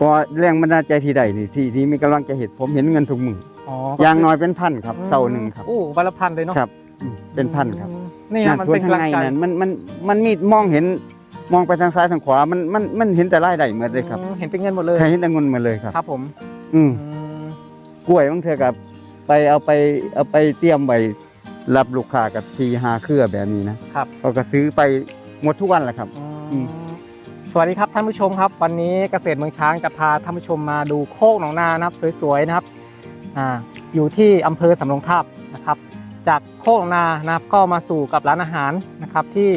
ก็แรงบันดาลใจที่ใดนี่ที่ที่มีกำลังจะเห็นผมเห็นเงินทุกมืออ๋อออย่างน้อยเป็นพันครับเสาหนึ่งครับ โอ้วันละพันเลยเนาะครับอืมเป็นพันครับอืมนี่ฮะมันส่วเป็นข้างกำลังในใจนั้นมันมันมันมีมองเห็นมองไปทางซ้ายทางขวามันมันมันเห็นแต่รายได้หมดเลยครับอืมเห็นเป็นเงินหมดเลยใครเห็นแต่เงินหมดเลยครับ ครับผมอืม อืมกล้วยบางเทื่อกับไปเอาไปเอาไปเตรียมไว้รับลูกค้ากับทีหาเครือแบบนี้นะครับเขาก็ซื้อไปหมดทุกวันแหละครับ อืม สวัสดีครับท่านผู้ชมครับ วันนี้เกษตรเมืองช้างจะพาท่านผู้ชมมาดูโคกหนองนานะครับสวยๆนะครับอ่าอยู่ที่อำเภอสำโรงทาบนะครับ จากโคกหนองนานะครับก็มาสู่กับร้านอาหารนะครับ ที่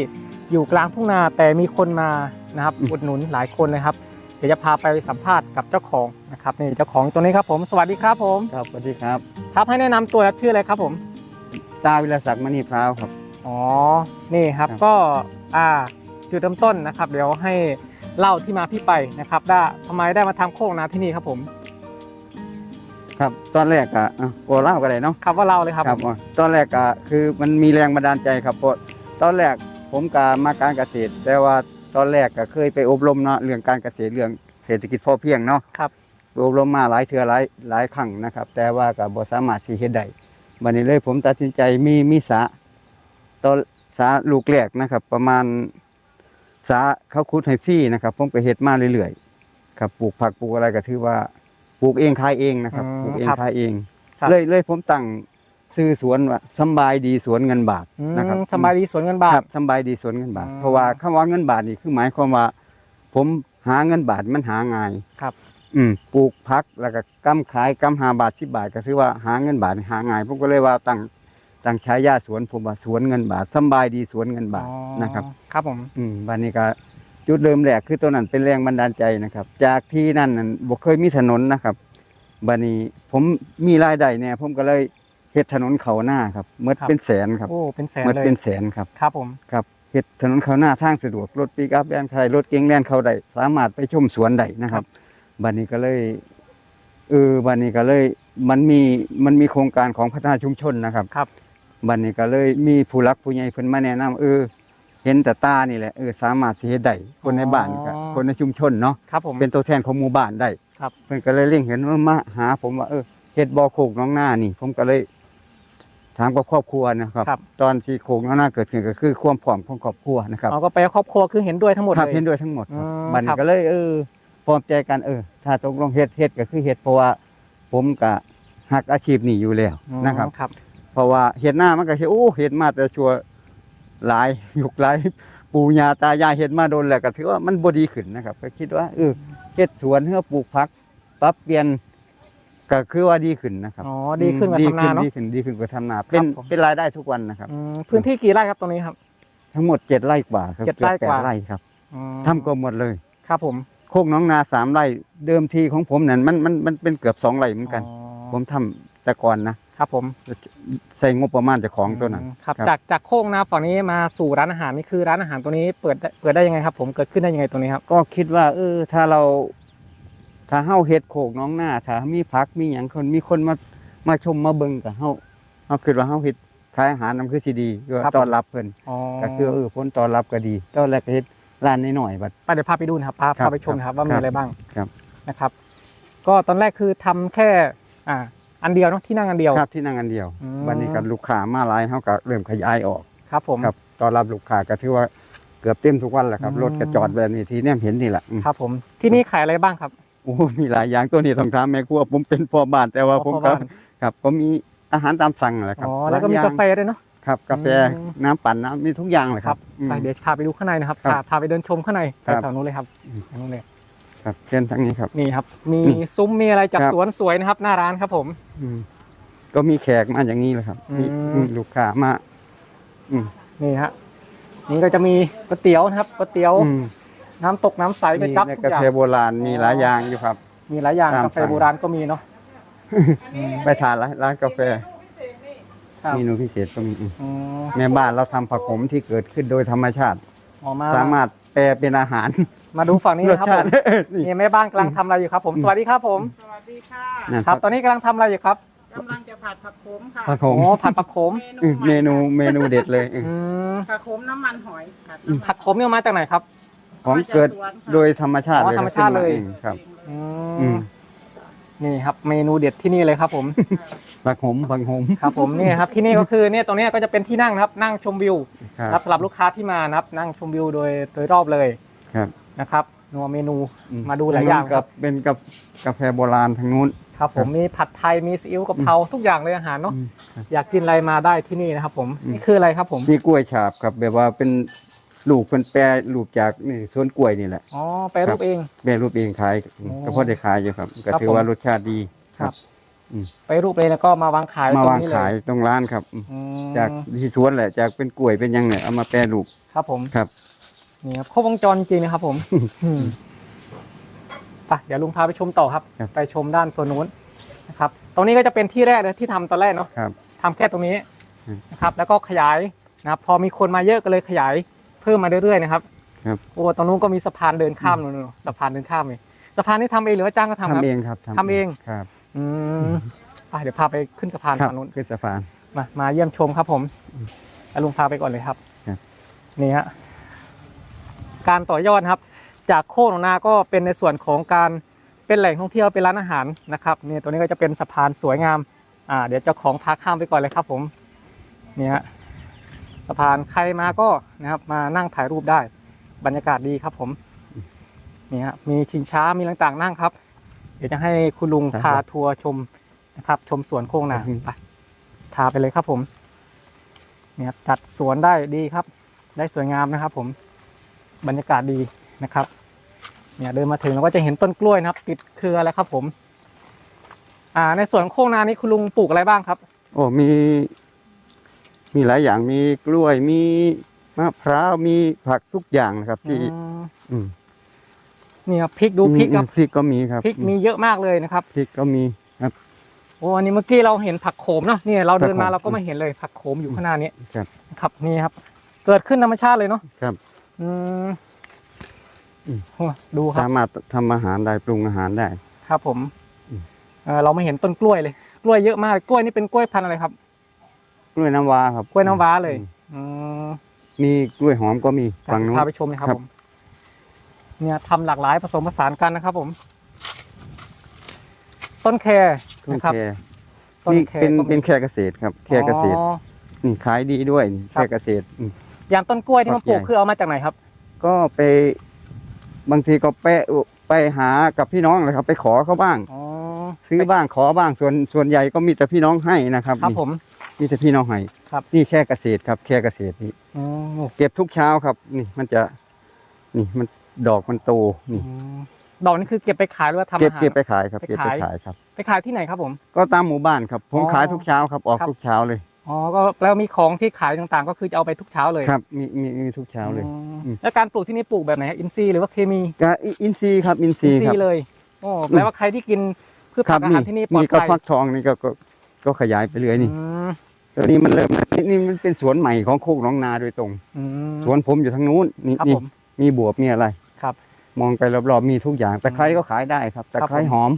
อยู่กลางทุ่งนาแต่มีคนมานะครับอืมอุดหนุนหลายคนเลยครับเดี๋ยวจะพาไปสัมภาษณ์กับเจ้าของนะครับนี่เจ้าของตัวนี้ครับผมสวัสดีครับผมครับสวัสดีครับครับให้แนะนำตัวครับชื่ออะไรครับผม ตาวิรศักดิ์มณีพร้าวครับ อ๋อ นี่ครับ ครับ ก็ อ่า จุดเริ่มต้นนะครับ เดี๋ยวให้ เล่าที่มาที่ไปนะครับได้ทำไมได้มาทำโคกนาที่นี่ครับผมครับตอนแรกอะอะโอเล่าก็ได้เนาะครับว่าเล่าเลยครับครับอ๋อตอนแรกอะคือมันมีแรงบันดาลใจครับเพราะตอนแรกผมกามาการเกษตร แต่ว่าตอนแรกก็เคยไปอบรมเนาะเรื่องการเกษตรเรื่องเศรษฐกิจพอเพียงเนาะ ครับไปอบรมมาหลายเทื่อหลายหลายครั้งนะครับ แต่ว่าก็บ่สามารถสิเฮ็ดได้บัดนี้เลยผมตัดสินใจมีมีสระตอนสระลูกแรกนะครับ ประมาณ สระเขาขุดให้ฟรีนะครับ ผมก็เฮ็ดมาเรื่อยๆครับปลูกผักปลูกอะไรก็ถือว่าปลูกเองขายเองนะครับอืมปลูกเองครับขายเอง ครับ เลยเลยผมตั้งซื้อสวนว่าสำบายดีสวนเงินบาทอืมนะครับ สบายดีสวนเงินบาคทรับสำบายดีสวนเงินบาท อืมเพราะว่าคำว่าเงินบาทนี่คือหมายความว่า ผมหาเงินบาทมันหาง่ายครับ อืมปลูกพักแล้วก็กำขายกำหาบาทสิบาทก็คือว่าหาเงินบาทนี่หาง่ายผมก็เลยว่าตั้ง ตั้งฉายาสวนผมว่าสวนเงินบาทสำบายดีสวนเงินบาทอ๋อนะครับ ครับผม อืมวันนี้ก็จุดเริ่มแรกคือตัวนั้นเป็นแรงบันดาลใจนะครับ จากที่นั่นนั่นบ่เคยมีถนนนะครับบัดนี้ผมมีรายได้เนี่ยผมก็เลยเฮ็ดถนนเขาหน้าครับเมื่อเป็นแสนครับโอ้เป็นแสนเมื่อเลยเป็นแสนครับ ครับผมครับเฮ็ดถนนเขาหน้าทางสะดวกรถปิกอัพแล่นใครรถเก๋งแล่นเข้าได้สามารถไปชมสวนได้นะครับบัดนี้ก็เลยเออบัดนี้ก็เลยมันมีมันมีโครงการของพัฒนาชุมชนนะครับครับ บัดนี้ก็เลยมีผู้หลักผู้ใหญ่เพิ่นมาแนะนำเออ เห็นแต่ตานี่แหละเออสามารถสิเฮ็ดได้คนในบ้านก็คนในชุมชนเนาะครับผม เป็นตัวแทนของหมู่บ้านได้ครับ เพิ่นก็เลยเร่งเห็นว่ามาหา ผมว่าเออเฮ็ดบ่อโคกน้องหน้านี่ ผมก็เลยถามกับครอบครัวนะครับ ครับ ตอนที่โคกน้องหน้าเกิดขึ้นก็คือความพร้อมของครอบครัวนะครับ เอาก็ไปครอบครัวคือเห็นด้วยทั้งหมดครับเลยเห็นด้วยทั้งหมดครับอืมบัดคนี้รับ ก็เลยเออพร้อมใจกันเออ ถ้าตกลงเฮ็ดเฮ็ดก็คือเฮ็ดเพราะว่า ผมก็หักอาชีพนี้อยู่แล้วอืมนะครับ ครับ เพราะว่าเห็ดหน้ามันก็เฮ็ดโอ้เห็ดมาแต่ชัวหลายยุคหลายปู่ย่าตายายเห็ดมาโดนแล้วก็ถือว่ามันบ่ดีขึ้นนะครับ ก็คิดว่าเออเฮ็ดสวนเพื่อปลูกผักปรับเปลี่ยนก็คือว่าดีขึ้นนะครับอ๋อดีขึ้นกว่าดีทำนาเนาะดีขึ้นดีขึ้นกว่าทำนา เป็นผมเป็นรายได้ทุกวันนะครับอืมพื้นที่กี่ไร่ครับตรงนี้ครับ ทั้งหมดเจ็ดไร่กว่าครับเจ็ดไร่กือบแปกว่าไร่ครับอืมทำก็หมดเลย ครับผมโคกน้องนาสามไร่เดิมทีของผมนั่นมันมันมันเป็นเกือบสองไร่เหมือนกันอ๋อผมทำแต่ก่อนนะ ครับผมใส่งบประมาณเจากของตัวนั้นมครับครับจากจากโค้งนาฝั่งนี้มาสู่ร้านอาหารนี่คือร้านอาหารตัวนี้เปิดได้เปิดได้ยังไงครับ ผมเกิดขึ้นได้ยังไงตรงนี้ครับ ก็คิดว่า เออ ถ้าเรา ถ้าเฮาเฮ็ดโขกน้องหน้า ถ้ามีพักมีหยังคนมีคนมามาชมมาเบิ่งกับเฮาเฮาคิดว่าเฮาเฮ็ดขายอาหารนำคือสิดีก็ครับต้อนรับเพิ่นอ๋อก็คือเออผลต้อนรับก็ดีตอนแรกก็เฮ็ดร้านน้อยๆบัดไปเดี๋ยวพาไปดูนะครับพาครับพาไปชมนะครับว่ามีครับอะไรบ้างครับนะครับ ก็ตอนแรกคือทำแค่ อ่า อันเดียวเนาะที่นั่งอันเดียว ครับที่นั่งอันเดียวอืมบัดนี้ก็ลูกค้ามาหลายเฮาก็เริ่มขยายออกครับผม ครับต้อนรับลูกค้าก็ถือว่าเกือบเต็มทุกวันแหละครับอืม รถก็จอดแบบนี้ที่เนี่ยเห็นนี่แหละอืมครับผมที่นี่ขายอะไรบ้างครับโอ้มีหลายอย่างตัวนี้ต้องถามแม่ครัวผมเป็นพ่อบ้านแต่ว่าผมพ่อก็บ้านครับผมมีอาหารตามสั่งแหละครับอ๋อแล้วก็มีหยอย่งกาแฟด้วยเนาะ ครับกาแฟอืมน้ำปั่นน้ำมีทุกอย่างเลยครับ อืม ไปเดี๋ยวพาไปดูข้างในนะครับครับพาพาไปเดินชมข้างในไปครับแถวนู้นเลยครับอืม แถวนู้นเลย ครับเช่นทั้งนี้ครับ นี่ครับ มีนี่ซุ้มมีอะไรจากครับสวนสวยนะครับ หน้าร้านครับผม อืมก็มีแขกมาอย่างนี้เลยครับมีอืมมีลูกค้ามา อืมนี่ฮะนี่ก็จะมีก๋วยเตี๋ยวนะครับก๋วยเตี๋ยวอืมน้ำตกน้ำใสก๋วยมีจั๊บในทุกกาอย่างแฟโบราณมีหลายอย่างอยู่ครับ มีหลายอย่างตามกาแฟสั่งโบราณก็มีเนาะอืมไปทานร้านร้านกาแฟครับเมนูพิเศษก็มีอืมอืมแม่บ้านเราทำผักขมที่เกิดขึ้นโดยธรรมชาติออกมาสามารถ แปลเป็นอาหารมาดูฝั่งนี้รสนะครับชาผติ ม นี่นี่แม่บ้านกำลังทำอะไรอยู่ครับ ผมอืมสวัสดีครับผมสวัสดีค่ะนะครับตอนนี้กำลังทำอะไรอยู่ครับกำลังจะผัดผักโขมค่ะ ผักขโอ้มผัดผักโขมอืมเมนูเมนูเด็ดเลยอืมอืมผักโขมน้ำมันหอยผัดอืมน้ำมันผักโขมเนี่ยมาจากไหนครับ ของเกิดโดยธรรมชาติอ๋อเลยธรรมชาติเลยขึ้นองครับออือืมม นี่ครับเมนูเด็ดที่นี่เลยครับ ผมผักหมผักหมครับ ผมนี่ครับที่นี่ก็คือเนี่ยตรงเนี้ยก็จะเป็นที่นั่งนะครับ นั่งชมวิวครันะครับสำหรับลูกค้าที่มานะครับ นั่งชมวิวโดยโดยรอบเลยครับนะครับนัวเมนูอืมาดูหลายอย่างคกัรับบเป็นกับกาแฟโบราณทางนู้นครับผมมีผัดไทยมีซีอิ๊วกะเพราทุกอย่างเลยอาหารเนาะอืมครับอยากกินอะไรมาได้ที่นี่นะครับผมอืมนี่คืออะไรครับผมนี่กล้วยฉาบครับแบบว่าเป็น ลูกเป็นแปรลูกจากนี่สวนกล้วยนี่แหละ อ๋อแปรรูปเองแม่รูปเองขายโอ้ก็พอได้ขายอยู่ครับ ก็ครับถือผมว่ารสชาติดีครับอืมไปรูปเองแล้วก็มาวางขายมาตรงวางนี้เลยขายตรงร้านครับอืมจากที่สวนแหละจากเป็นกล้วยเป็นหยังเนี่ยเอามาแปรรูปครับผมครับ นี่ครับครบวงจรจริงนะครับผมอืมไปเดี๋ยวลุงพาไปชมต่อครับ ครับ ไปชมด้านโซนนู้นนะครับ ตรงนี้ก็จะเป็นที่แรกเลยที่ทำตอนแรกเนาะ ครับ ทำแค่ตรงนี้อืมนะครับแล้วก็ขยายนะครับพอมีคนมาเยอะก็เลยขยาย เพิ่มมาเรื่อยๆนะครับครับ โอ้ตรงนู้นก็มีสะพานเดินข้ามนู่นๆสะพานเดินข้ามเลยสะพานนี่ทำเองหรือว่าจ้างก็ทำครับทำเองครับทำเอง ครับอืมไปเดี๋ยวพาไปขึ้นสะพานครับฝั่งนู้น ขึ้นสะพาน มามาเยี่ยมชมครับผมอืมแล้วลุงพาไปก่อนเลยครับ ครับ นี่ฮะ การต่อยอดครับ จากโคกหนองนาก็เป็นในส่วนของการเป็นแหล่งท่องเที่ยวเป็นร้านอาหารนะครับนี่ตัวนี้ก็จะเป็นสะพานสวยงาม อ่า เดี๋ยวเจ้าของพาข้ามไปก่อนเลยครับผม นี่ฮะ สะพานใครมาก็นะครับ มานั่งถ่ายรูปได้ บรรยากาศดีครับ ผมนี่ฮะมีชิงช้ามีต่างๆนั่งครับ เดี๋ยวจะให้คุณลุงครับพาทัวร์ชมนะครับ ชมสวนโคกหนาอืมไปพาไปเลยครับ ผมเนี่ยครับจัดสวนได้ดีครับ ได้สวยงามนะครับ ผมบรรยากาศดีนะครับ เนี่ยเดินมาถึงเราก็จะเห็นต้นกล้วยนะครับ ติดเครือแล้วครับ ผม อ่า ในสวนโคกนานี้คุณลุงปลูกอะไรบ้างครับ โอ้มี มีหลายอย่างมีกล้วยมีมะพร้าวมีผักทุกอย่างนะครับที่อืมอืมนี่ครับพริกดูพริกครับพริกก็มีครับพริกมีเยอะมากเลยนะครับพริกก็มีครับโอ้อันนี้เมื่อกี้เราเห็นผักโขมเนาะเนี่ยเราเดินมาผักโขมเราก็ไม่เห็นเลยผักโขมอยู่ข้างหน้านี้ครับครับนี่ครับ เกิดขึ้นธรรมชาติเลยเนาะครับ อืมอืมโอ้ดูครับสามารถทำอาหารได้ปรุงอาหารได้ ครับผมอืมเออเราไม่เห็นต้นกล้วยเลย กล้วยเยอะมากกล้วยนี่เป็นกล้วยพันธุ์อะไรครับก ล้วยน้ำว้าครับกล้วยน้ำว้าเลย อืมอืมมีกล้วยหอมก็มีฝั่งนู้นพาไปชมเลยครับครับผม เนี่ยทำหลากหลายผสมผสานกันนะครับผม ต้นแครต้นนะครับแคต้นนี่แครเป็นก็มีเป็นแค่เกษตรครับ แค่เกษตรอ๋อนี่ขายดีด้วยนี่ครับแค่เกษตรอืมอย่างต้นกล้วยที่มาปลูกฝักใหญ่คือเอามาจากไหนครับ ก็ไป บางทีก็ไปไปหากับพี่น้องเลยครับ ไปขอเขาบ้างอ๋อซื้อบ้างขอบ้างส่วนส่วนใหญ่ก็มีแต่พี่น้องให้นะครับ ครับนี่ผม มีแต่พี่น้องให้ครับ นี่แค่เกษตรครับ แค่เกษตรนี่อืมเก็บทุกเช้าครับ นี่มันจะ นี่มันดอกมันโตนี่ อืมดอกนี่คือเก็บไปขายหรือว่าทำเก็บอาหาร เก็บไปขายครับไปเก็บไปขาย ขายครับ ไปขายที่ไหนครับผม ก็ตามหมู่บ้านครับ ผมอ๋อขายทุกเช้าครับ ออกครับ ทุกเช้าเลย อ๋อก็แล้วมีของที่ขายต่างๆ ก็คือจะเอาไปทุกเช้าเลยครับมีมีมีทุกเช้าเลยอืมอืม แล้วการปลูกที่นี่ปลูกแบบไหนอินทรีย์หรือว่าเคมีก็อิอินซีย์ครับ อินซีย์ครับ เลยโอ้แปลว่าใครที่กินพืชครัผับกอาหารที่นี่ปลอนี่ดก็ภัยฟักทองนี่ก็ก็ก็ขยายไปเรื่อยนี่ อืม ตัวนี้มันเริ่มนี่นี่มันเป็นสวนใหม่ของโคกหน้องนาโดยตรง อืม สวนผมอยู่ทางนู้นนี่ครับนี่ผมมีบวบมีอะไรครับมองไปรอบๆมีทุกอย่างตะไคร้ก็ขายได้ครับตะไคร้ครับผม หอม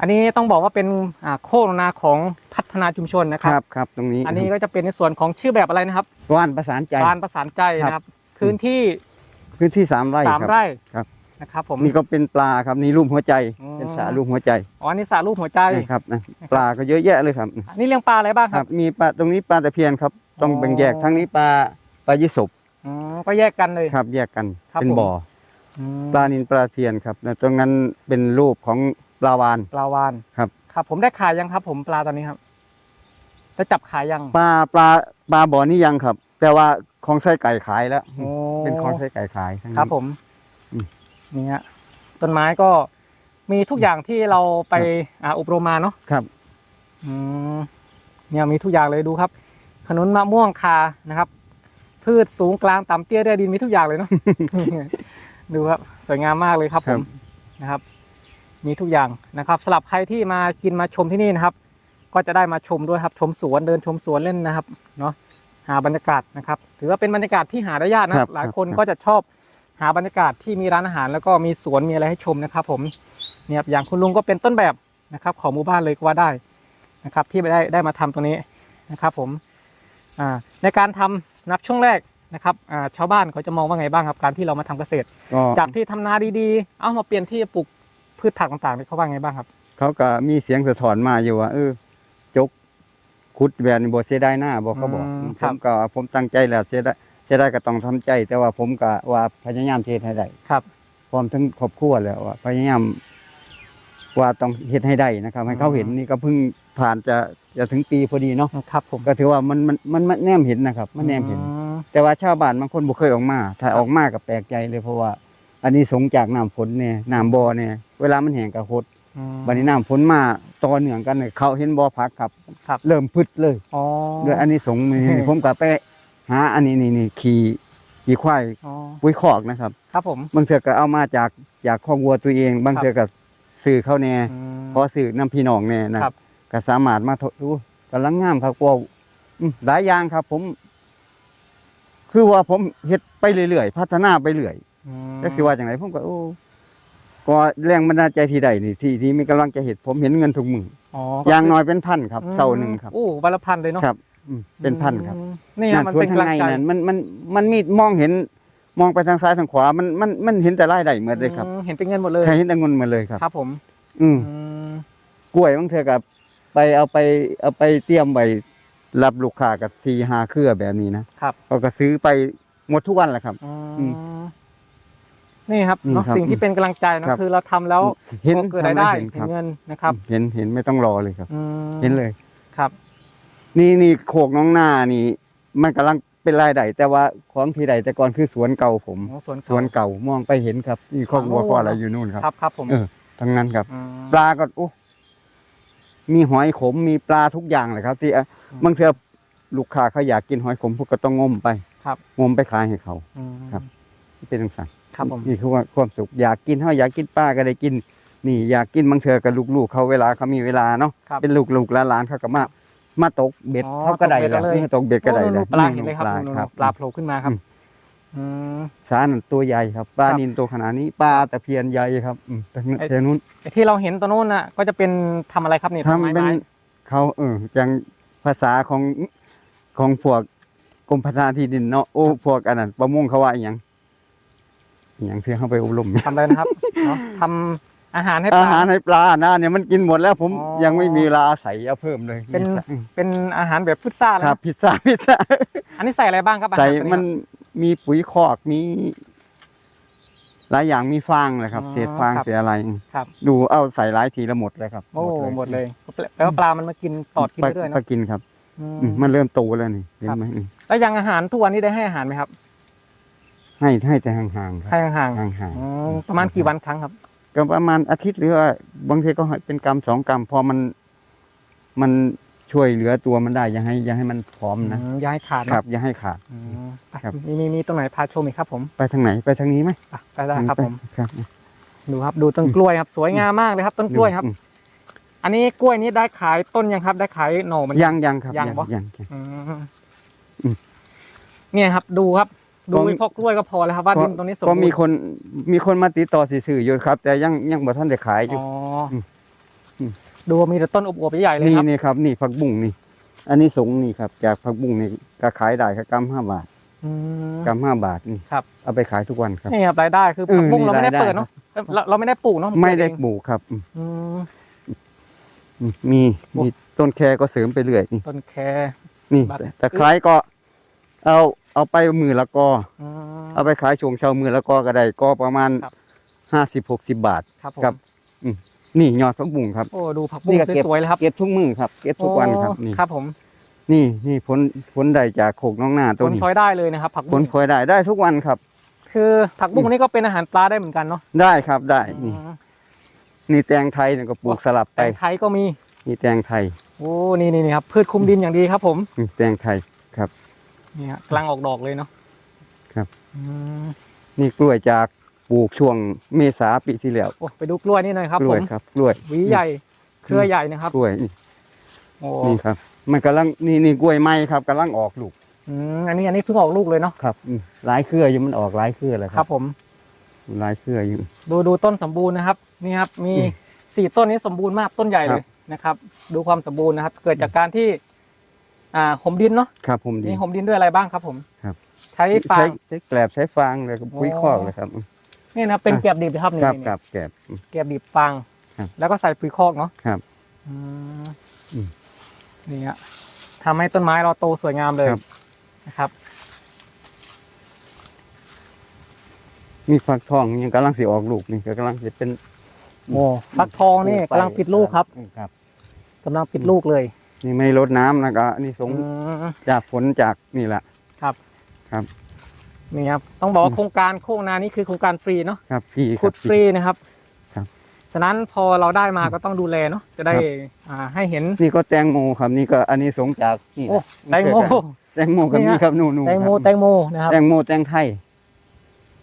อันนี้ต้องบอกว่าเป็นอ่าโคกนาของพัฒนาชุมชนนะคครับ รับครับตรงนี้อันนี้ก็จะเป็นในส่วนของชื่อแบบอะไรนะครับว่านประสานใจการประสานใจนะครับ พื้นที่พื้นที่สามไร่สามครับ ไร่ครับ นะครับผม นี่ก็เป็นปลาครับนี่รูปหัวใจอ๋อ เป็นสระรูปหัวใจอ๋ออันนี้สระรูปหัวใจ นะครับนะปลาก็เยอะแยะเลยครับอันนี้เลี้ยงปลาอะไรบ้างคครัรับ บ มีปลาตรงนี้ปลาตะเพียนครับ ต้องอ๋อแบ่งแยกทั้งนี้ปลาปลายิศบอ๋อ ก็แยกกันเลย ครับ แยกกันครับเป็นผม บ่ออืมปลานินปลาเทียนครับแล้วตรงนั้นเป็นรูปของปลาวาน ปลาวานครับ ครับ ผมได้ขายยังครับ ผมปลาตอนนี้ครับได้จับขายยังปลาปลาปลาบ่อนี่ยังครับ แต่ว่าของไส้ไก่ขายแล้ว โอ้เป็นของไส้ไก่ขายทั้งนั้นครับผมอืม นี่ฮะต้นไม้ก็มีทุกอย่างที่เราไปอ่าอบรมมาเนาะครับอืมเนี่ยมีทุกอย่างเลยดูครับ ขนุนมะม่วงคานะครับ พืชสูงกลางต่ำเตี้ยเรียดินมีทุกอย่างเลยเนาะ ดูครับ สวยงามมากเลยครับผมนะครับ มีทุกอย่างนะครับสำหรับใครที่มากินมาชมที่นี่นะครับ ก็จะได้มาชมด้วยครับ ชมสวนเดินชมสวนเล่นนะครับ เนาะหาบรรยากาศนะครับ ถือว่าเป็นบรรยากาศที่หาได้ยากนะครับหลายคนครับ ก็จะชอบ หาบรรยากาศที่มีร้านอาหารแล้วก็มีสวนมีอะไรให้ชมนะครับผมเนี่ยครับอย่างคุณลุงก็เป็นต้นแบบนะครับของหมู่บ้านเลยก็ว่าได้นะครับ ที่ได้ได้มาทำตรงนี้นะครับ ผมอ่าในการทำนับช่วงแรกนะครับอ่าชาวบ้านเขาจะมองว่าไงบ้างครับการที่เรามาทำเกษตรก็จากที่ทำนาดีๆ เอามาเปลี่ยนที่ปลูกพืชผักต่างๆนี่เขาว่าไงบ้างครับ เขาก็มีเสียงสะท้อนมาอยู่ว่าเออจกขุดแหวนบ่เสียดายหน้าบอกเขาบอกอืมผครับมก็ว่าผมตั้งใจแล้วเสียได้ เสียได้ก็ต้องทำใจ แต่ว่าผมก็ว่าพยายามเฮ็ดให้ได้ครับพร้อมทั้งครอบครัวแล้วว่าพยายามว่าต้องเฮ็ดให้ได้นะครับ ให้เขาเห็นนี่ก็เพิ่งผ่านจะจะถึงปีพอดีเนาะครับ ผมก็ถือว่ามันมันมันมันแนมเห็นนะครับ มันแนมเห็นอืมแต่ว่าชาวบ้านบางคนบ่เคยออกมา ถ้าออกมาก็แปลกใจเลยเพราะว่า อันนี้สงจากน้ำฝนเนี่ยน้ำบ่อเนี่ยเวลามันแห้งก็หดอืมบัดนี้น้ำฝนมาต่อเนื่องกันเนี่ยเขาเห็นบ่อพักครับครับเริ่มพึดเลยอ๋อด้วยอันนี้สงส์นี่เฮ้ผมก็ไป หาอันนี้นี่นี่ขี่ขี่ควายอ๋อปุ้ยคอกนะครับ ครับผม บางเทื่อก็เอามาจากจากคอกวัวตัวเอง บางครับเทื่อก็ซื้อเข้าแน่อืมพอซื้อน้ำพี่น้องแน่นะครับ ก็สามารถมาทดดูกำลังงามครับว่าอืมหลายอย่างครับ ผม คือว่าผมเฮ็ดไปเรื่อยๆพัฒนาไปเรื่อย อืมก็คือว่าอย่างไรผมก็โอ้ก็แรงบันดาลใจที่ใดนี่ที่ที่มีกำลังจะเห็นผมเห็นเงินทุกมืออ๋อออย่างน้อยเป็นพันครับอืมเสาหนึ่งครับ โอ้วันละพันเลยเนาะครับ อืมเป็นพันครับอืมนี่นั่ฮะนมันส่วนเป็นทางกำลังในใจนั้นมันมันมันมีมองเห็นมองไปทางซ้ายทางขวา มันมันมันเห็นแต่รายได้เหมือนเลยครับอืมเห็นเป็นเงินหมดเลยใครเห็นแต่เงินหมาเลยครับ ครับผมอืม อืมกล้วยบางเทื่อกับไปเอาไปเอาไปเตรียมไว้รับลูกค้ากับทีหาเครือแบบนี้นะครับ เขาก็ซื้อไปหมดทุกวันแหละครับ อืมอืมนี่ครับนี่เนาะครับสิ่งที่เป็นกำลังใจนะครับ คือเราทำแล้วเห็นก็เกิดรายได้เห็นเห็คนรับเงินนะครับ เห็นเห็นไม่ต้องรอเลยครับ อืมเห็นเลย ครับ นี่นี่โขกน้องหน้านี่ มันกำลังเป็นรายได้แต่ว่าของที่ใดแต่ก่อนคือสวนเก่าผมโอ้สวนสวนเก่ามองไปเห็นครับนี่ครอบครัวโอ้ก็อะไรอยู่นู่นครับ ครับครับผมเออทั้งนั้นครับมปลาก็โอ้มีหอยขมมีปลาทุกอย่างเลยครับ ที่อะอืมบางเทื่อลูกค้าเขาอยากกินหอยขมพวกก็ต้องงมไปครับงมไปขายให้เขาอืมครับเป็นต่างครับผมนี่คือว่าความสุขอยากกินเขาอยากกินปลาก็ได้กิน นี่อยากกินบางเทื่อกับลูกๆเขาเวลาเขามีเวลาเนาะครับเป็นลูกๆหลานๆเขาก็มา มาตกเบ็ดอ๋อเขาก็ได้ตกเบ็ดแล้วเลยนี่ตกเบ็ดก็ได้โอ้แล้นู่วนๆปลาเห็นเลยครับปลานู่นๆครับปลาโผล่ขึ้นมาครับอืมอืมสานั่นตัวใหญ่ครับปลาครับนินตัวขนาดนี้ปลาตะเพียนใหญ่ครับอืมแต่นู้นไอ้แต่นู้นไอ้ที่เราเห็นตัวนู้นน่ะก็จะเป็นทำอะไรครับนี่ทำไม้เป็นไม้เขาเอออย่างภาษาของของพวกกรมพัฒนาที่ดินเนาะโอ้พวกอันนั้นประมงเขาว่าอหย่างอหย่างที่เขาไปอบรม ทำอะไรนะครับเนาะทำ อาหารให้ปอาลา หารให้ปลานะเนี่ยมันกินหมดแล้วผมอ๋อ ยังไม่มีเวลาใส่เอาเพิ่มเลยเป็นมีเป็นอาหารแบบพุทซ่าเลยครับนะพิซซ่าพิซซ่าอันนี้ใส่อะไรบ้างครับอาหารใส่ตัวมันมีปุ๋ยคอกมีหลายอย่างมีฟางเลยครับอ๋อเศษฟางครับเศษอะไร ครับดูเอาใส่หลายทีแล้วหมดเลยครับโอ้หมดเลยแปลว่าปลามันมากินตอดกินไปไปเรื่อยไปเนาะกินครับอืมอืมมันเริ่มโตแล้วนี่เห็นครับไหมนี่แล้วอยังอาหารทุกวันนี้ได้ให้อาหารไหมครับให้ให้แต่ห่างๆคให้รับห่างห่างๆอ๋อประมาณกี่วันครั้งครับๆ ก็ประมาณอาทิตย์หรือว่าบางทีก็ให้เป็นกรรมสองกรรมพอมันมันช่วยเหลือตัวมันได้อย่าให้อย่าให้มันผอมนะอืมอย่าให้ขาดครันะบอย่าให้ขาด อืมไปครับ มีมีมีตรงไหนพาชมอีกครับผมไปทางไหนไปทางนี้ไหมอะไปได้ครับผม ครับดูครับดูต้นกล้วยครับ สวยงามมากเลยครับ ต้นกล้วยครับ อืมอันนี้กล้วยนี้ได้ขายต้นยังครับได้ขายหน่อมัน ยังยังครับยังบ่ ยังยัง อืมอืม เนี่ยครับดูครับ ดูก็ไอ้พวกกล้วยก็พอแล้วครับว่าดินตรงนี้สมบูก็รณ์มีคนมีคนมาติดต่อสื่อๆอยู่ครับ แต่ยังยังบ่ท่านได้ขายอยู่อ๋ออมอืมดูว่ามีแต่ต้นอวบๆใหญ่ๆเลยนี่ครับนี่ครับ นี่ผักบุ้งนี่ อันนี้สงนี่ครับ จากผักบุ้งนี่ก็ขายได้ครับกรัมห้าบาทอืมกรัมห้าบาทนี่ครับเอาไปขายทุกวันครับนี่ครับรายได้คือเออผักบุ้งนี่เราไม่ได้รายได้เปิดเนาะเอ้ยเราเราไม่ได้ปลูกเนาะไม่ได้เองปลูกครับอืมอืมอืมมีโอ้มีต้นแคก็เสริมไปเรื่อยนี่ต้นแคนี่บัตรแต่แต่คล้ายก็ เอา เอาไปมือละกออืมเอาไปขายช่วงเช้ามือละกอก็ได้ก็ประมาณครับ ห้าสิบหกสิบบาท ครับผมครับ นี่ยอดผักบุ้งครับ โอ้ดูผักบุ้งนี่ก็เก็บ สวยๆเลยครับเก็บทุกมือครับเก็บทุกวันครับโอ้นี่ครับผมนี่นี่ผลผลได้จากโขกน้องหน้าผตัวลนี้พลอยได้เลยนะครับ ผักผบุ้ลงพลอยได้ได้ทุกวันครับ คือผักบุ้งนี่ก็เป็นอาหารปลาได้เหมือนกันเนาะได้ครับได้อืนี่มนี่แตงไทยเนี่ยก็ปลูกสลับแตไปงไทยก็มีนี่แตงไทยโอ้นี่นี่นี่ครับพืชคลุมดินอย่างดีครับผม นี่แตงไทยครับ นี่ฮะกำลังออกดอกเลยเนาะครับ อืมนี่กล้วยจากปลูกช่วงเมษาปีที่แล้วโอ้ไปดูกล้วยนี่หน่อยครับกล้ผวยมครับกล้วยหวีใหญ่เครือใหญ่นะครับกล้วยนี่โอ้นี่ครับ มันกำลังนี่นี่กล้วยไม้ครับกำลังออกลูกอืมอันนี้อันนี้เพิ่งออกลูกเลยเนาะครับอืมหลายเครืออยู่มันออกหลายเครือแล้วคครัรับบ ผม หลายเครืออยู่ ดูดูต้นสมบูรณ์นะครับนี่ครับมีอืมสี่ต้นนี้สมบูรณ์มากต้นใหญ่คเลรับยนะครับ ดูความสมบูรณ์นะครับ เกิดจากการที่ อ่าห่มดินเนาะครับผมดีนี่ห่มดินด้วยอะไรบ้างครับผมครับ ใช้ฟาใช้งใช้แกลบใช้ฟางเลยกับปุ๋ยอ๋อคอกเลยครับอืมนี่นะเป็นอะ แกบดิบนะครับนี่ครับนี่ครับแกบแกบดิบฟาง ครับแล้วก็ใส่ปุ๋ยคอกเนาะครับอืมอืมนี่ฮะทำให้ต้นไม้เราโตสวยงามเลยครับ นะครับ มีฟักทองยังกำลังสิออกลูกนี่ก็กำลังจะเป็นโอ้ฟักทองนี่ปกำลังปิดลูกครับ ครับกำลังปิดลูกเลย นี่ไม่ลดน้ำนะก็นี่สงอืม จากฝนจากนี่แหละครับครับนี่ครับต้องบอกว่าอืมโครงการโครงนานี้คือโครงการฟรีเนาะครับพี่ขุดฟรีนะครับครับฉะนั้นพอเราได้มาก็ต้องดูแลเนาะจะได้ครับ อ่าให้เห็นนี่ก็แตงโมครับนี่ก็อันนี้สงจากนี่โอ้นะแตงโม แตงโมก็นี่มีฮะ ครับนู่นๆแตงโมครับแตงโมนะครับ แตงโมแตงไทย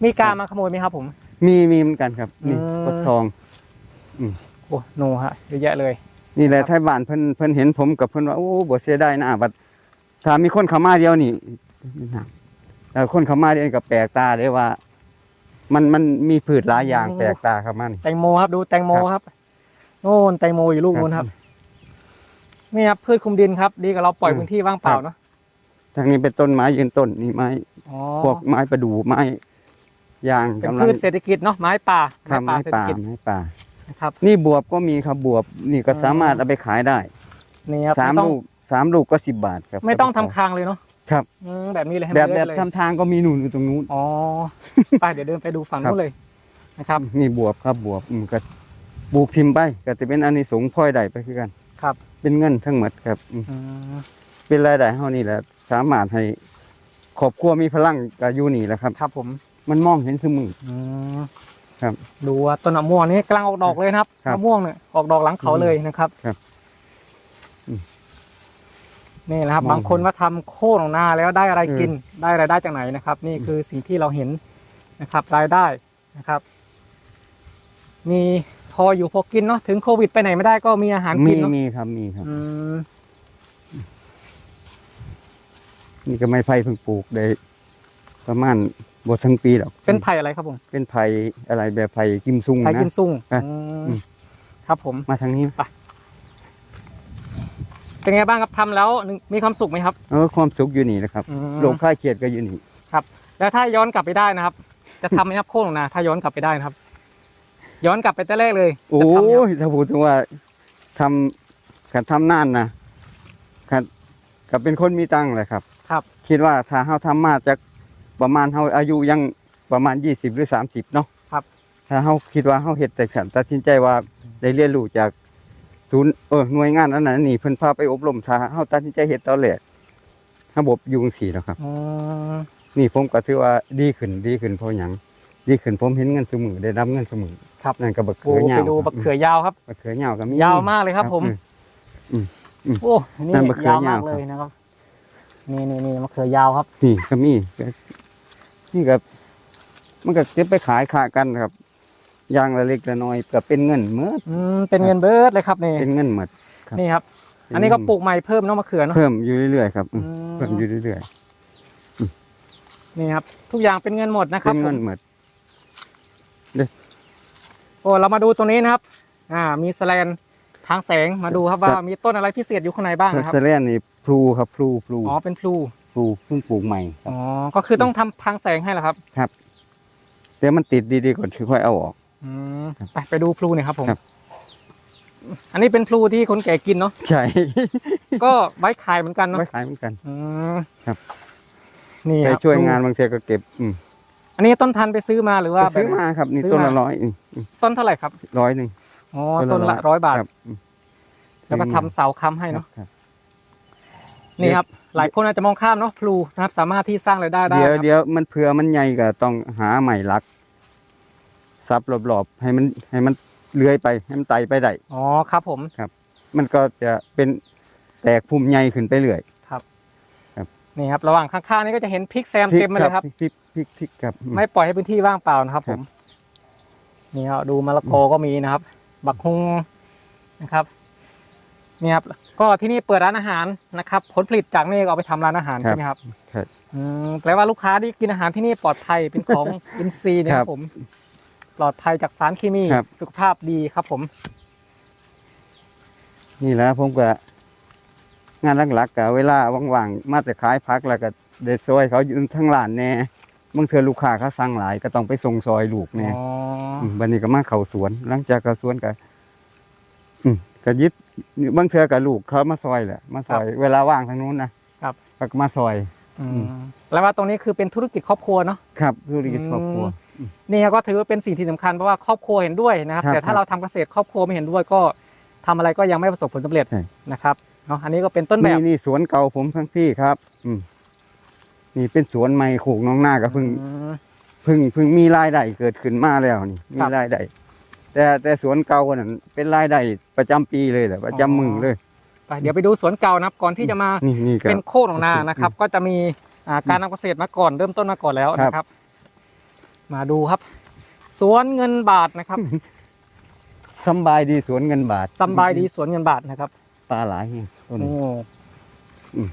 มีการมาขโมยไหมครับผม มีมีเหมือนกันครับ นี่อืม ฟักทอง โอ้โนฮะเยอะแยะเลย นี่แหละครับไทยบ้านเพิ่นเพิ่นเห็นผมกับเพิ่นว่าโอ้บ่เสียดายนะบัดถ้ามีคนเข้ามาเดียวนี่แต่คนเข้ามาเดียวนี่ก็แปลกตาเลยว่า มันมันมีพืชหลายอย่างแปลกตาครับมันแตงโมครับ ดูแตงโมครับโน่นแตงโมอยู่ลูกนู้นครับนี่ครับพืชคลุมดินครับ ดีกับเราปล่อยอืมพื้นที่ว่างเปล่าครับเนาะทางนี้เป็นต้นไม้ยืนต้นนี่ไม้อ๋อพวกไม้ประดู่ไม้ยางเป็นกำลังพืชเศรษฐกิจเนาะไม้ป่าครับป่าไม้เศรษฐป่ากิจไม้ป่า นะครับ นี่บวบก็มีครับบวบนี่ก็อืมสามารถเอาไปขายได้นี่ครับสามไต้องลูกสามลูกก็สิบบาทครับไม่ต้องทำคางเลยเนาะครับอืมแบบนี้เลยให้แบมันบแบบเล็กเลยทำทางก็มีหนุนอยู่ตรงนู้น อ๋อ ไปเดี๋ยวเดินไปดูฝั่งครับนู้นเลยนะครับ นี่บวบครับบวบอืมก็ปลูกทิมไปก็จะเป็นอันนี้สงส์พลอยได้ไปคือกัน ครับเป็นเงินทั้งหมดครับอืมอืมเป็นรายได้เฮานี่แหละสามารถให้ครอบครัวมีพลังก็อยู่นี่แหละครับ ครับผมมันมองเห็นสมืออืม ครับดูว่าต้นมะม่วงนี้กำลังออกดอกเลยนะครับครับมะม่วงเนี่ยออกดอกหลังเขาเลยนะครับครับอืมนี่แหละครับ มองบางคนว่าทำโค่นของนาแล้วได้อะไรเออกินได้รายได้จากไหนนะครับ นี่คือสิ่งที่เราเห็นนะครับ รายได้นะครับ มีพออยู่พอกินเนาะถึงโควิดไปไหนไม่ได้ก็มีอาหารมีกินเนาะมีครับมีครับ อืมนี่ก็ไม่ไผ่เพิ่งปลูกได้ ประมาณ บททั้งปีหรอกเป็นไผ่อะไรครับผม เป็นไผ่อะไรแบบไผ่กิมซุงไผ่นะกิมซุงอะอืมอืมครับผม มาทางนี้เป็นไงบ้างครับทำแล้วมีความสุขไหมครับเออความสุขอยู่นี่แหละครับอืมโรคคลายเครียดก็อยู่นี่แล้วถ้าย้อนกลับไปได้นะครับ จะทำไหมครับโค่นของนาถ้าย้อนกลับไปได้นะครับ ย้อนกลับไปแต่แรกเลยโอ้จะทำไหมครับยถ้าพูดถึงว่าทำขันทำนานนะขันกับเป็นคนมีตังค์เลยครับ ครับ คิดว่าถ้าเฮาทำมาจาก ประมาณเฮาอายุยังประมาณยี่สิบหรือสามสิบเนาะครับ ถ้าเฮาคิดว่าเฮาเฮ็ดแต่ฉันตัดสินใจว่าได้เรียนรู้จากศูนย์เออหน่วยงานนั้นน่ะนี่เพิ่นพาไปอบรมถ้าเฮาตัดสินใจเฮ็ดตอนแรกระบบอยู่จังซี่แล้วครับอืมนี่ผมก็ถือว่าดีขึ้นดีขึ้นเพราะหยังดีขึ้นผมเห็นเงินเสมอได้รับเงินเสมอครับ นั่นก็บักโอ้เขือยาวไปดูบักเขือยาวครับ บักเขือยาวก็มียาวมากเลยครับผม อืมโอ้นี่นั่นมะเขือยาวมากยาวเลยนะครับ นี่นี่นี่มะเขือยาวครับ นี่ก็มีก็ นี่ก็มันก็เก็บไปขายขากันครับอย่างละเล็กละน้อยก็เป็นเงินเมื่ออืมเป็นเงินเบิร์ดเลยครับนี่เป็นเงินหมดครับนี่ครับ อันนี้ก็ปลูกใหม่เพิ่มเน้องมะเขือเนาะเพิ่มอยู่เรื่อยๆครับอืมอืมเพิ่มอยู่เรื่อยนี่ครับ ทุกอย่างเป็นเงินหมดนะๆครัเป็บนเงินผมหมดโอ้เรามาดูตรงนี้นะครับ อ่า มีแสแลนทางแสงมาดูครับว่ามีต้นอะไรพิเศษอยู่ข้างในบ้างทันะครับศเลียนนี่พลูครับพลูพลูอ๋อเป็นพลู พลูเพิ่งปลูกใหม่ครับ อ๋อ ก็คือต้องทำทางแสงให้เหรอครับเดี๋ยวมันติดดีๆก่อนคือค่อยเอาออก อืมครับไปไปดูพลูหน่อยครับผม ครับ อันนี้เป็นพลูที่คนแก่กินเนาะ ใช่ ก็ไว้ขายเหมือนกันเนาะไว้ขายเหมือนกันอืมครับ นี่ไปครับช่วยพลูงานบางทีก็เก็บอืมอันนี้ต้นพันธุ์ไปซื้อมาหรือว่าไปซื้อแบบมาครับนี่ซื้อต้นมาละร้อยอืมอืมต้นเท่าไหร่ครับ ร้อยหนึ่งอ๋อ ต้นละร้อยบาทครับอืมแล้วก็ทำเสาค้ำให้เนาะ ครับ นี่ครับ หลายคนอาจจะมองข้ามเนาะพลูนะครับ สามารถที่สร้างรายได้ได้เดี๋ยวนะครับเดี๋ยวมันเผื่อมันใหญ่ก็ต้องหาใหม่ลักซับรอบๆให้มันให้มันเลื้อยไปให้มันไต่ไปได้อ๋อครับผมมันก็จะเป็นแตกพุ่มใหญ่ขึ้นไปเรื่อยนี่ครับระหว่างข้างๆนี่ก็จะเห็นพริกแซมเต็มมาเลยครับพริกพริกพริกครับอืมไม่ปล่อยให้พื้นที่ว่างเปล่านะครับคผรับมนี่ครับดูมะละกอก็มีนะครับ บักฮุงนะครับ นี่ครับก็ที่นี่เปิดร้านอาหารนะครับผลผลิตจากนี่ก็เอาไปทำร้านอาหารใช่ไหมครับครับอืมแปลว่าลูกค้าที่กินอาหารที่นี่ปลอดภัยเป็นของอินทรีย์นะคครัรับบผม ปลอดภัยจากสารเคมีครับสุขภาพดีครับผม นี่แหละผมก็งานหลักๆก็เวลาว่างๆมาแต่ขายพักแล้วก็ได้ซอยเขาอยู่ทั้งร้านแน่บางเทื่อลูกค้าเขาสั่งหลายก็ต้องไปส่งซอยลูกแน่อ๋อมบัดนี้ก็มาเข้าสวน หลังจากเข้าสวนก็อืมก็ยึด บางเทื่อก็ลูกเขามาซอยแหละมาซอยเวลาว่างทางนู้นนะครับก็มาซอยอือืมมแล้วว่าตรงนี้คือเป็นธุรกิจครอบครัวเนาะครับธุรกิจครอบครัวนี่ครับก็ถือว่าเป็นสิ่งที่สำคัญเพราะว่าครอบครัวเห็นด้วยนะครับครับแต่ถ้าเราทำเกษตรครอบครัวไม่เห็นด้วยก็ทำอะไรก็ยังไม่ประสบผลสำเร็จใช่นะครับเนาะอันนี้ก็เป็นต้นแบนี่บนี่สวนเก่าผมทั้งที่ครับ อืมนี่เป็นสวนใหม่โขกน้องหน้าก็เพิ่งอืมเพิ่งเพิ่งมีรายได้เกิดขึ้นมาแล้วนี่มีครับรายได้ แต่แต่สวนเก่านั้นเป็นรายได้ประจำปีเลยแหละประจำมือเลย ไปเดี๋ยวไปดูสวนเก่านะครับก่อนที่จะมานี่นี่ก็เป็นโคกหนองนานะครับ ก็จะมีอ่าการทำเกษตรมาก่อนเริ่มต้นมาก่อนแล้วครับนะครับ มาดูครับ สวนเงินบาทนะครับ สำบายดีสวนเงินบาทสำบายดีสวนเงินบาทนะครับปลาหลายแห่งต้น โอ้อืม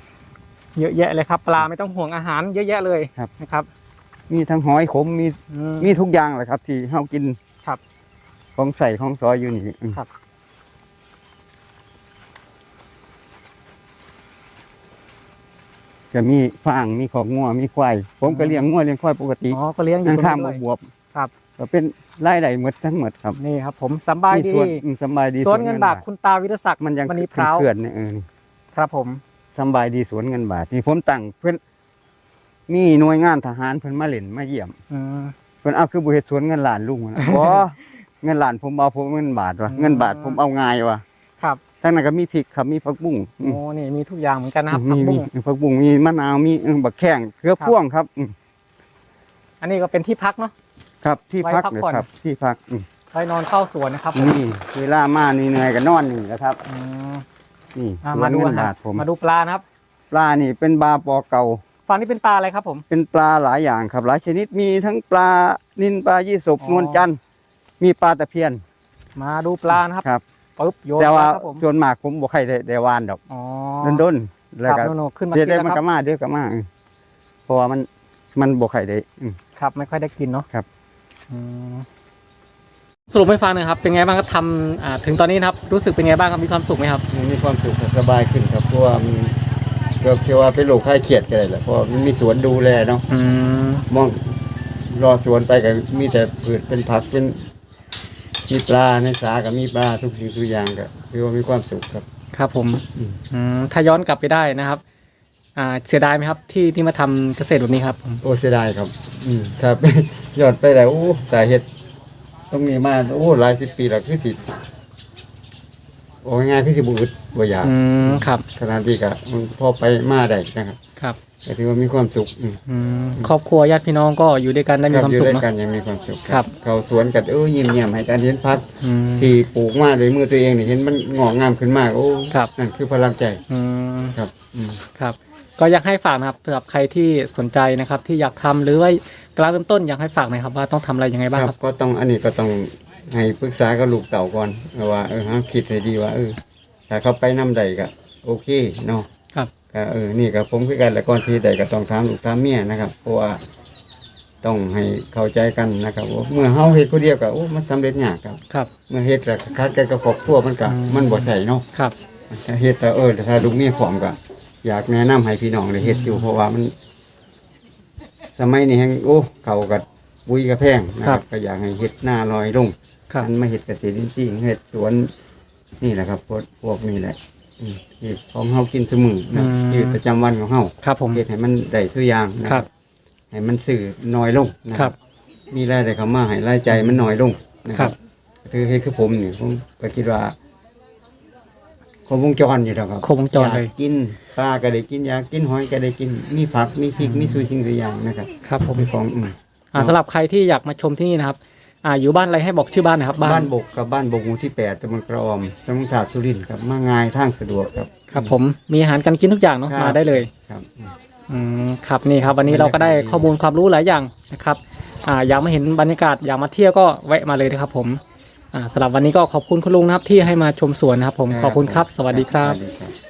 เยอะแยะเลยครับ ปลาไม่ต้องห่วงอาหารเยอะแยะเลยครับ นะครับมีทั้งหอยขมมีอืมมีทุกอย่างเลยครับ ที่เฮากินครับ ของใส่ของซอยอยู่นี่อืมครับ ก็มีฟางมีขอกงัวมีควายผมก็เลี้ยงงัวเลี้ยงควายปกติอ๋อก็เลี้ยงอยู่นั่งตรงข้ามนี้ด้วย บวบครับ ก็เป็นรายได้หมดทั้งหมดครับนี่ครับ ผมสำบายมีดีสวนอืมสำบายดีสวนเงินบาทคุณตาวิรศักดิ์มันยังมณีพร้าวเพื่อนๆเนี่ยเออนี่ครับผม สำบายดีสวนเงินบาทที่ผมตั้งเพื่อนมีหน่วยงานทหารเพิ่นมาเล่นมาเยี่ยม อืม เพิ่นเอาคือบ่เฮ็ดสวนเงินล้านลุงนะ บ่ เงินล้านผมเอาผมเงินบาทว่ะอืมเงินบาทผมเอาง่ายว่ะครับทั้งนั้นก็มีพริกครับมีผักบุ้งอืมโอ้นี่มีทุกอย่างเหมือนกันนะครับผัมีกมีบุ้งผักบุ้งมีมะนาวมีเออบักแข้งเขือครับพ่วงครับอืมอันนี้ก็เป็นที่พักเนาะครับที่ไว้พักพักเลยผ่อนครับ ที่พักอืมไปนอนเข้าสวนนะครับผมนี่เวลามานี่เหนื่อยก็นอนนี่นะครับอืมนี่อะสวมานดูเงิอานหาบารทผมมาดูปลานะครับ ปลานี่เป็นปลาปอเก่าฝั่งนี้เป็นปลาอะไรครับผม เป็นปลาหลายอย่างครับ หลายชนิดมีทั้งปลานินปลายี่สบอ๋อนวลจันทร์ มีปลาตะเพียน มาดูปลานะครับครับปึ๊บโยนแต่ว่าครับผมส่วนมากผมบ่ใครได้ได้วานดอกอ๋อโดนๆแล้วครับก็โนๆขึ้นมาเดี๋ยวกินได้แล้วมันคก็รับมาเดี๋ยวก็มาเออเพราะว่ามันมันบ่ใครได้อืม ครับไม่ค่อยได้กินเนาะครับ อืมสรุปให้ฟังหน่อยครับ เป็นไงบ้างครับทำอ่าถึงตอนนี้นะครับ รู้สึกเป็นไงบ้างครับมีความสุขไหมครับ มันมีความสุขสบายขึ้นครับเพราะว่ามันก็เชื่อว่าเป็นโรคคลายเครียดกันเลยแหละเพราะว่ามันมีสวนดูแลเนาะอืมมองรอสวนไปก็มีแต่พืชเป็นผักเป็น มีปลาในสาก็มีปลาทุกสิ่งทุกอย่างก็คือว่ามีความสุขครับ ครับผมอืม อืมถ้าย้อนกลับไปได้นะครับ อ่าเสียดายไหมครับที่ที่มาทำเกษตรแบบนี้ครับผมโอ้เสียดายครับ อืมครับยอดไปแล้วโอ้สาเหตุตรงนี้มาโอ้หลายสิบปีแล้วคือสิ โอ้ง่ายๆคือสิบุอึดบ่อยากอืมครับขนาดที่ก็มันพอไปมาได้นะครับครับก็ถือว่ามีความสุขอืมอืมครอบครัวญาติพี่น้องก็อยู่ด้วยกันได้มีความสุขอยู่ด้เนาะวยกันยังมีความสุขครับ เขาสวนกันเออยิ้มแย้มให้การเห็นพักอืม ที่ปลูกมาโดวยมือตัวเองนี่เห็นมันงอกงามขึ้นมากโอ้ครับ นั่นคือพลังใจอืมครับอืม ครับ ก็อยากให้ฝากนะครับสำหรับใครที่สนใจนะครับ ที่อยากทำหรือว่ากำลังเริ่มต้นอยากให้ฝากหน่อยครับว่าต้องทำอะไรยังไงบ้างคครัรับบก็ต้องอันนี้ก็ต้อง ให้ปรึกษากับลูกเต่าก่อนว่าเออฮะคิดให้ดีว่าเออถ้าเขาไปน้ำใดก็โอเคเนาะครับ ก็เออนี่กับผมคือกันแล้วก่อนที่ใดก็ต้องถามลูกถามเมียนะครับเพราะว่าต้องให้เข้าใจกันนะครับว่าเมื่อเฮาเฮ็ดคนเดียวก็โอ้มันสำเร็จยากครับ ครับ เมื่อเฮ็ดแล้วคัดกันกับครอบครัวมันก็อืมมันบ่ใช่เนาะครับ ถ้าเฮ็ดแต่เออถ้าลูกเมียพร้อมก็อยากแนะนำให้พี่น้องได้เฮ็ดอยู่เพราะว่ามัน สมัยนี้แฮงโอ้เขากับปุ๋ยกับแพงนะครับ ก็อยากให้เฮ็ดหน้าลอยลง ครับอันมาเฮ็ดเกษตรอินทรีย์เฮ็ดสวนนี่แหละครับพวกพวกนี้แหละอืมที่ของเฮากินสมือนะชีวิตประจำวันของเฮาครับผม เฮ็ดให้มันได้ทุกอย่างนะครับ ให้มันซื้อน้อยลงนะครับ มีรายได้เข้ามาให้รายจ่ายมันน้อยลงนะคครัรับบ คือเฮ็ดคือผมนี่ผมก็คิดว่าครบวงจรอยู่แล้วครับครบวงจรเลยอยากกินปลาก็ได้กินอยากกินหอยก็ได้กิน มีผักมีพริกมีสุสิ่งทุกอย่างนะครับครับผม เป็นของอืม อ่าสำหรับใครที่อยากมาชมที่นี่นะครับ อ่าอยู่บ้านอะไรให้บอกชื่อบ้านหนะครับบ้านบกกับบ้านบกหมู่ที่แปดตำบลกระออมจังหวัดสุรินทร์ครับ มาง่ายทางสะดวกครับ ครับ ผมมีอาหารการกินทุกอย่างเนาะครับ มาได้เลยครับอืมอืมครับนี่ครับ วันนี้เราก็ได้ข้อมูลความรู้หลายอย่างนะครับอ่าอยากมาเห็นบรรยากาศอยากมาเที่ยวก็แวะมาเลยนะครับ ผมอ่าสำหรับวันนี้ก็ขอบคุณคุณลุงนะครับที่ให้มาชมสวนนะครับ ผมขอบคุณครับ สวัสดีครับ สวัสดีครับ